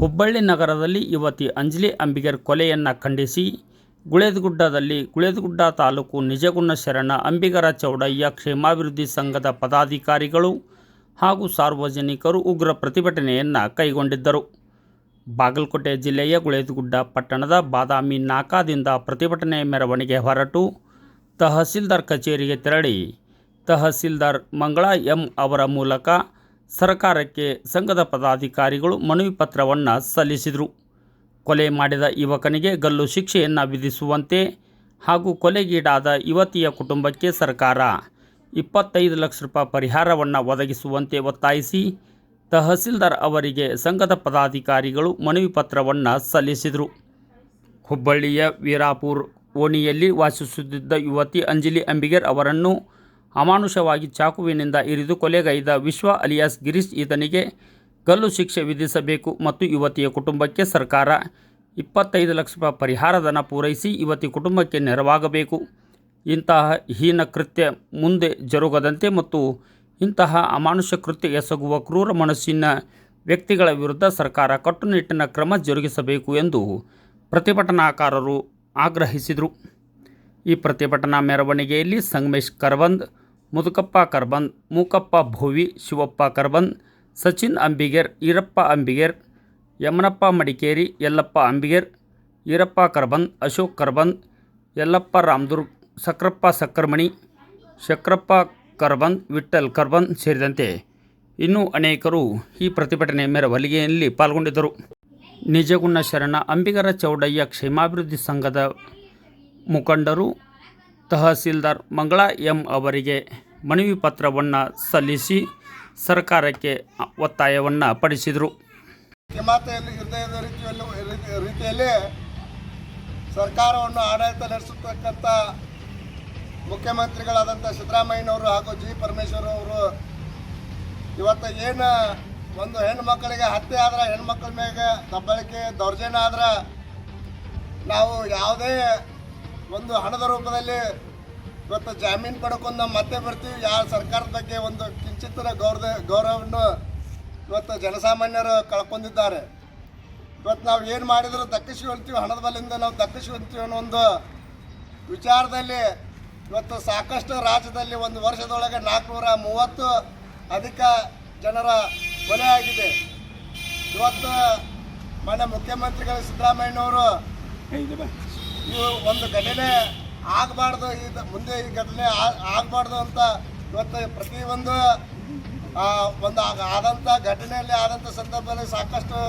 ಹುಬ್ಬಳ್ಳಿ ನಗರದಲ್ಲಿ ಯುವತಿ ಅಂಜಲಿ ಅಂಬಿಗರ್ ಕೊಲೆಯನ್ನು ಖಂಡಿಸಿ ಗುಳೇದಗುಡ್ಡದಲ್ಲಿ ಗುಳೇದಗುಡ್ಡ ತಾಲೂಕು ನಿಜಗುಣ ಶರಣ ಅಂಬಿಗರ ಚೌಡಯ್ಯ ಕ್ಷೇಮಾಭಿವೃದ್ಧಿ ಸಂಘದ ಪದಾಧಿಕಾರಿಗಳು ಹಾಗೂ ಸಾರ್ವಜನಿಕರು ಉಗ್ರ ಪ್ರತಿಭಟನೆಯನ್ನು ಕೈಗೊಂಡಿದ್ದರು. ಬಾಗಲಕೋಟೆ ಜಿಲ್ಲೆಯ ಗುಳೇದಗುಡ್ಡ ಪಟ್ಟಣದ ಬಾದಾಮಿ ನಾಕಾದಿಂದ ಪ್ರತಿಭಟನೆ ಮೆರವಣಿಗೆ ಹೊರಟು ತಹಸೀಲ್ದಾರ್ ಕಚೇರಿಗೆ ತೆರಳಿ. ತಹಸೀಲ್ದಾರ್ ಮಂಗಳಾ ಎಂ ಅವರ ಮೂಲಕ ಸರ್ಕಾರಕ್ಕೆ ಸಂಘದ ಪದಾಧಿಕಾರಿಗಳು ಮನವಿ ಪತ್ರವನ್ನು ಸಲ್ಲಿಸಿದರು. ಕೊಲೆ ಮಾಡಿದ ಯುವಕನಿಗೆ ಗಲ್ಲು ಶಿಕ್ಷೆಯನ್ನು ವಿಧಿಸುವಂತೆ ಹಾಗೂ ಕೊಲೆಗೀಡಾದ ಯುವತಿಯ ಕುಟುಂಬಕ್ಕೆ ಸರ್ಕಾರ ಇಪ್ಪತ್ತೈದು ಲಕ್ಷ ರೂಪಾಯಿ ಪರಿಹಾರವನ್ನು ಒದಗಿಸುವಂತೆ ಒತ್ತಾಯಿಸಿ ತಹಸೀಲ್ದಾರ್ ಅವರಿಗೆ ಸಂಘದ ಪದಾಧಿಕಾರಿಗಳು ಮನವಿ ಪತ್ರವನ್ನು ಸಲ್ಲಿಸಿದರು. ಹುಬ್ಬಳ್ಳಿಯ ವೀರಾಪುರ್ ಓಣಿಯಲ್ಲಿ ವಾಸಿಸುತ್ತಿದ್ದ ಯುವತಿ ಅಂಜಲಿ ಅಂಬಿಗರ್ ಅವರನ್ನು ಅಮಾನುಷವಾಗಿ ಚಾಕುವಿನಿಂದ ಇರಿದು ಕೊಲೆಗೈದ ವಿಶ್ವ ಅಲಿಯಾಸ್ ಗಿರೀಶ್ ಈತನಿಗೆ ಗಲ್ಲು ಶಿಕ್ಷೆ ವಿಧಿಸಬೇಕು ಮತ್ತು ಯುವತಿಯ ಕುಟುಂಬಕ್ಕೆ ಸರ್ಕಾರ ಇಪ್ಪತ್ತೈದು ಲಕ್ಷ ರೂಪಾಯಿ ಪರಿಹಾರಧನ ಪೂರೈಸಿ ಯುವತಿ ಕುಟುಂಬಕ್ಕೆ ನೆರವಾಗಬೇಕು. ಇಂತಹ ಹೀನ ಕೃತ್ಯ ಮುಂದೆ ಜರುಗದಂತೆ ಮತ್ತು ಇಂತಹ ಅಮಾನುಷ ಕೃತ್ಯ ಎಸಗುವ ಕ್ರೂರ ಮನಸ್ಸಿನ ವ್ಯಕ್ತಿಗಳ ವಿರುದ್ಧ ಸರ್ಕಾರ ಕಟ್ಟುನಿಟ್ಟಿನ ಕ್ರಮ ಜರುಗಿಸಬೇಕು ಎಂದು ಪ್ರತಿಭಟನಾಕಾರರು ಆಗ್ರಹಿಸಿದರು. ಈ ಪ್ರತಿಭಟನಾ ಮೆರವಣಿಗೆಯಲ್ಲಿ ಸಂಗಮೇಶ್ ಕರ್ಬಂದ್ ಮುದುಕಪ್ಪ ಕರ್ಬನ್, ಮೂಕಪ್ಪ ಭೋವಿ, ಶಿವಪ್ಪ ಕರ್ಬನ್, ಸಚಿನ್ ಅಂಬಿಗೇರ್, ಈರಪ್ಪ ಅಂಬಿಗೇರ್, ಯಮನಪ್ಪ ಮಡಿಕೇರಿ, ಯಲ್ಲಪ್ಪ ಅಂಬಿಗೇರ್, ಈರಪ್ಪ ಕರ್ಬನ್, ಅಶೋಕ್ ಕರ್ಬನ್, ಯಲ್ಲಪ್ಪ ರಾಮದುರ್ಗ್, ಸಕ್ರಪ್ಪ ಸಕ್ಕರ್ಮಣಿ, ಶಕ್ರಪ್ಪ ಕರ್ಬನ್ ವಿಠಲ್ ಕರ್ಬನ್ ಸೇರಿದಂತೆ ಇನ್ನೂ ಅನೇಕರು ಈ ಪ್ರತಿಭಟನೆ ಮೆರವಲಿಗೆಯಲ್ಲಿ ಪಾಲ್ಗೊಂಡಿದ್ದರು. ನಿಜಗುಣ ಶರಣ ಅಂಬಿಗರ ಚೌಡಯ್ಯ ಕ್ಷೇಮಾಭಿವೃದ್ಧಿ ಸಂಘದ ಮುಖಂಡರು ತಹಸೀಲ್ದಾರ್ ಮಂಗಳಾ ಎಂ ಅವರಿಗೆ ಮನವಿ ಪತ್ರವನ್ನು ಸಲ್ಲಿಸಿ ಸರ್ಕಾರಕ್ಕೆ ಒತ್ತಾಯವನ್ನು ಪಡಿಸಿದರು. ರೀತಿಯಲ್ಲಿ ರೀತಿ- ರೀತಿಯಲ್ಲಿ ಸರ್ಕಾರವನ್ನು ಆಡಳಿತ ನಡೆಸತಕ್ಕಂಥ ಮುಖ್ಯಮಂತ್ರಿಗಳಾದಂಥ ಸಿದ್ದರಾಮಯ್ಯನವರು ಹಾಗೂ ಜಿ ಪರಮೇಶ್ವರ್ ಅವರು ಇವತ್ತು ಏನು ಒಂದು ಹೆಣ್ಣು ಮಕ್ಕಳಿಗೆ ಹತ್ಯೆ ಆದ್ರೆ ಹೆಣ್ಮಕ್ಳ ಮೇಲೆ ದಬ್ಬಳಿಕೆ, ದೌರ್ಜನ್ಯ ಆದ್ರೆ ನಾವು ಯಾವುದೇ ಒಂದು ಹಣದ ರೂಪದಲ್ಲಿ ಇವತ್ತು ಜಾಮೀನು ಪಡ್ಕೊಂಡು ನಾವು ಮತ್ತೆ ಬರ್ತೀವಿ. ಯಾವ ಸರ್ಕಾರದ ಬಗ್ಗೆ ಒಂದು ಕಿಂಚಿತ್ತಿನ ಗೌರವ, ಗೌರವವನ್ನು ಇವತ್ತು ಜನಸಾಮಾನ್ಯರು ಕಳ್ಕೊಂಡಿದ್ದಾರೆ. ಇವತ್ತು ನಾವು ಏನು ಮಾಡಿದ್ರು ದಕ್ಕಿಸ್ಕೊಳ್ತೀವಿ ಹಣದ ಬಲಿಂದ ನಾವು ದಕ್ಕಿಸ್ಕೊಳ್ತೀವಿ ಅನ್ನೋ ಒಂದು ವಿಚಾರದಲ್ಲಿ ಇವತ್ತು ಸಾಕಷ್ಟು ರಾಜ್ಯದಲ್ಲಿ ಒಂದು ವರ್ಷದೊಳಗೆ ನಾಲ್ಕುನೂರ ಮೂವತ್ತು ಅಧಿಕ ಜನರ ಕೊಲೆ ಆಗಿದೆ. ಇವತ್ತು ಮಾನ್ಯ ಮುಖ್ಯಮಂತ್ರಿಗಳು ಸಿದ್ದರಾಮಯ್ಯನವರು ಇವು ಒಂದು ಘಟನೆ ಆಗಬಾರ್ದು ಇದು ಮುಂದೆ ಈ ಘಟನೆ ಆಗಬಾರ್ದು ಅಂತ ಇವತ್ತು ಪ್ರತಿಯೊಂದು ಒಂದು ಆದಂಥ ಘಟನೆಯಲ್ಲಿ ಆದಂಥ ಸಂದರ್ಭದಲ್ಲಿ ಸಾಕಷ್ಟು